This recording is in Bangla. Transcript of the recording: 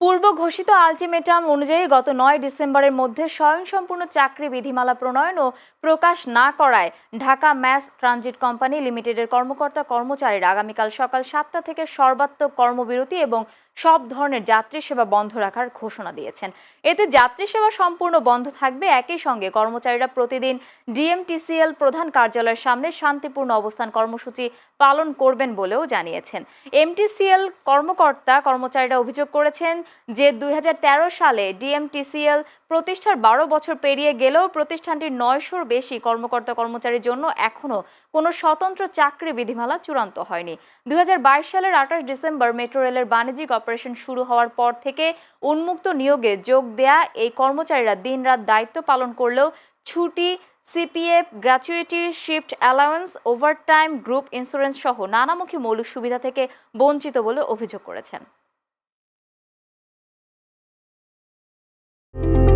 পূর্ব ঘোষিত আলটিমেটাম অনুযায়ী গত নয় ডিসেম্বরের মধ্যে স্বয়ংসম্পূর্ণ চাকরি বিধিমালা প্রণয়ন ও প্রকাশ না করায় ঢাকা ম্যাস ট্রানজিট কোম্পানি লিমিটেডের কর্মকর্তা কর্মচারীরা আগামীকাল সকাল সাতটা থেকে সর্বাত্মক কর্মবিরতি এবং সব ধরনের যাত্রী সেবা বন্ধ রাখার ঘোষণা দিয়েছেন। এতে যাত্রী সেবা সম্পূর্ণ বন্ধ থাকবে একই সঙ্গে কর্মচারীরা প্রতিদিন ডিএমটিসিএল প্রধান কার্যালয়ের সামনে শান্তিপূর্ণ অবস্থান কর্মসূচি পালন করবেন বলেও জানিয়েছেন। এমটিসিএল কর্মকর্তা কর্মচারীরা অভিযোগ করেছেন যে দুই হাজার তেরো সালে ডিএমটিসিএল প্রতিষ্ঠার বারো বছর পেরিয়ে গেলেও প্রতিষ্ঠানটির নয়শোর বেশি কর্মকর্তা কর্মচারীর জন্য এখনও কোনো স্বতন্ত্র চাকরি বিধিমালা চূড়ান্ত হয়নি। দু হাজার বাইশ সালের আঠাশ ডিসেম্বর মেট্রো রেলের বাণিজ্যিক অপারেশন শুরু হওয়ার পর থেকে উন্মুক্ত নিয়োগে যোগ দেয়া এই কর্মচারীরা দিনরাত দায়িত্ব পালন করলেও ছুটি, CPF, gratuity, shift allowance overtime, group insurance সহ নানামুখী মৌলিক সুবিধা থেকে বঞ্চিত বলে অভিযোগ করেছেন। you